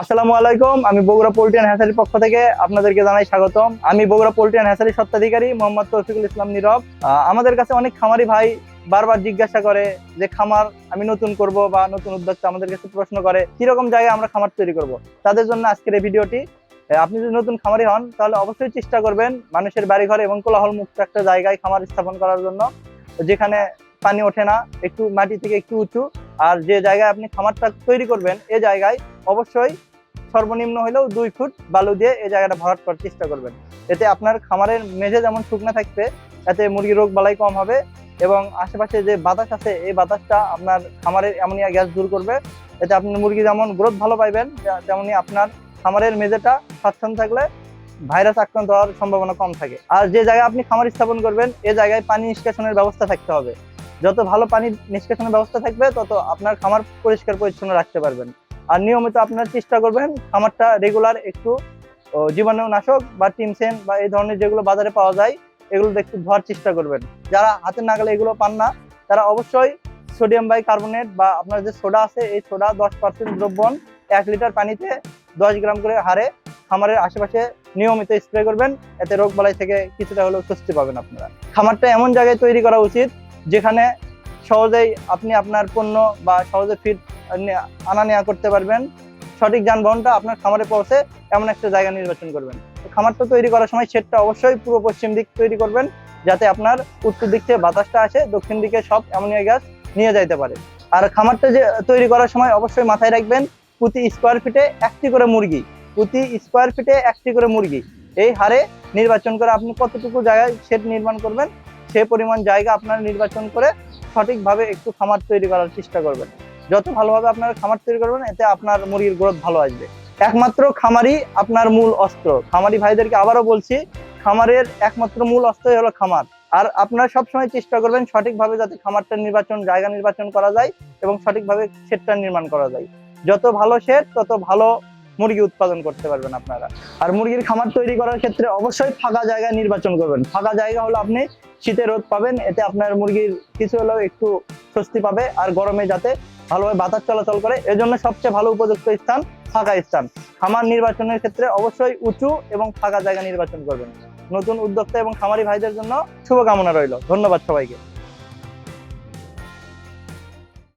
আসসালামু আলাইকুম, আমি বগুড়া পোল্ট্রি অ্যান্ড হ্যাচারির পক্ষ থেকে আপনাদেরকে জানাই স্বাগতম। আমি বগুড়া পোল্ট্রি অ্যান্ড হ্যাচারির সত্ত্বাধিকারী মোহাম্মদ তৌফিকুল ইসলাম নীরব। আমাদের কাছে অনেক খামারি ভাই বারবার জিজ্ঞাসা করে যে, খামার আমি নতুন করব বা নতুন উদ্যোক্তা আমাদের কাছে প্রশ্ন করে, কীরকম জায়গায় আমরা খামার তৈরি করব? তাদের জন্য আজকের এই ভিডিওটি আপনি যদি নতুন খামারি হন, তাহলে অবশ্যই চেষ্টা করবেন মানুষের বাড়িঘর এবং কোলাহল মুক্ত একটা জায়গায় খামার স্থাপন করার জন্য, যেখানে পানি ওঠে না, একটু মাটি থেকে একটু উঁচু। আর যে জায়গায় আপনি খামারটা তৈরি করবেন, এ জায়গায় অবশ্যই সর্বনিম্ন হলেও দুই ফুট বালু দিয়ে এই জায়গাটা ভরাট করার চেষ্টা করবেন। এতে আপনার খামারের মেঝে যেমন শুকনো থাকবে, এতে মুরগির রোগ বালাই কম হবে এবং আশেপাশে যে বাতাস আছে, এই বাতাসটা আপনার খামারের অ্যামোনিয়া গ্যাস দূর করবে। এতে আপনার মুরগি যেমন গ্রোথ ভালো পাইবেন তেমনি আপনার খামারের মেঝেটা স্বাচ্ছন্দ্য থাকলে ভাইরাস আক্রান্ত হওয়ার সম্ভাবনা কম থাকে। আর যে জায়গায় আপনি খামার স্থাপন করবেন, এ জায়গায় পানি নিষ্কাশনের ব্যবস্থা থাকতে হবে। যত ভালো পানি নিষ্কাশনের ব্যবস্থা থাকবে, তত আপনার খামার পরিষ্কার পরিচ্ছন্ন রাখতে পারবেন। আর নিয়মিত আপনার চেষ্টা করবেন খামারটা রেগুলার একটু জীবাণুনাশক বা টিমসেন বা এই ধরনের যেগুলো বাজারে পাওয়া যায়, এগুলো একটু ধোয়ার চেষ্টা করবেন। যারা হাতের নাগালে এগুলো পান না, তারা অবশ্যই সোডিয়াম বাই কার্বনেট বা আপনার যে সোডা আছে, এই সোডা দশ পার্সেন্ট দ্রব্যন এক লিটার পানিতে দশ গ্রাম করে হারে খামারের আশেপাশে নিয়মিত স্প্রে করবেন। এতে রোগ বালাই থেকে কিছুটা হলেও স্বস্তি পাবেন আপনারা। খামারটা এমন জায়গায় তৈরি করা উচিত যেখানে সহজেই আপনি আপনার পণ্য বা সহজে ফিট আনা নেওয়া করতে পারবেন। সঠিক যানবাহনটা আপনার খামারে পৌঁছে এমন একটা জায়গা নির্বাচন করবেন। খামারটা তৈরি করার সময় শেডটা অবশ্যই পূর্ব পশ্চিম দিক তৈরি করবেন, যাতে আপনার উত্তর দিক থেকে বাতাসটা আসে, দক্ষিণ দিকে সব অ্যামোনিয়া গ্যাস নিয়ে যাইতে পারে। আর খামারটা যে তৈরি করার সময় অবশ্যই মাথায় রাখবেন, প্রতি স্কোয়ার ফিটে একটি করে মুরগি। প্রতি স্কোয়ার ফিটে একটি করে মুরগি। এই হারে নির্বাচন করে আপনি কতটুকু জায়গায় শেড নির্মাণ করবেন সে পরিমাণ জায়গা আপনার নির্বাচন করে সঠিকভাবে একটু খামার তৈরি করার চেষ্টা করবেন। যত ভালোভাবে আপনারা খামার তৈরি করবেন, এতে আপনার মুরগির গ্রোথ ভালো আসবে। একমাত্র খামারই আপনার মূল অস্ত্র। খামারি ভাইদেরকে আবারও বলছি, খামারের একমাত্র মূল অস্ত্রই হলো খামার। আর আপনারা সবসময় চেষ্টা করবেন সঠিকভাবে যাতে খামারটা নির্বাচন, জায়গা নির্বাচন করা যায় এবং সঠিকভাবে শেডটা নির্মাণ করা যায়। যত ভালো শেড তত ভালো মুরগি উৎপাদন করতে পারবেন আপনারা। আর মুরগির খামার তৈরি করার ক্ষেত্রে অবশ্যই ফাঁকা জায়গা নির্বাচন করবেন। ফাঁকা জায়গা হলো আপনি শীতে রোদ পাবেন, এতে আপনার মুরগির কিছু হলেও একটু স্বস্তি পাবে, আর গরমে যাতে ভালোভাবে বাতাস চলাচল করে। এজন্য সবচেয়ে ভালো উপযুক্ত স্থান ফাঁকা স্থান। খামার নির্বাচনের ক্ষেত্রে অবশ্যই উঁচু এবং ফাঁকা জায়গা নির্বাচন করবেন। নতুন উদ্যোক্তা এবং খামারি ভাইদের জন্য শুভকামনা রইল। ধন্যবাদ সবাইকে।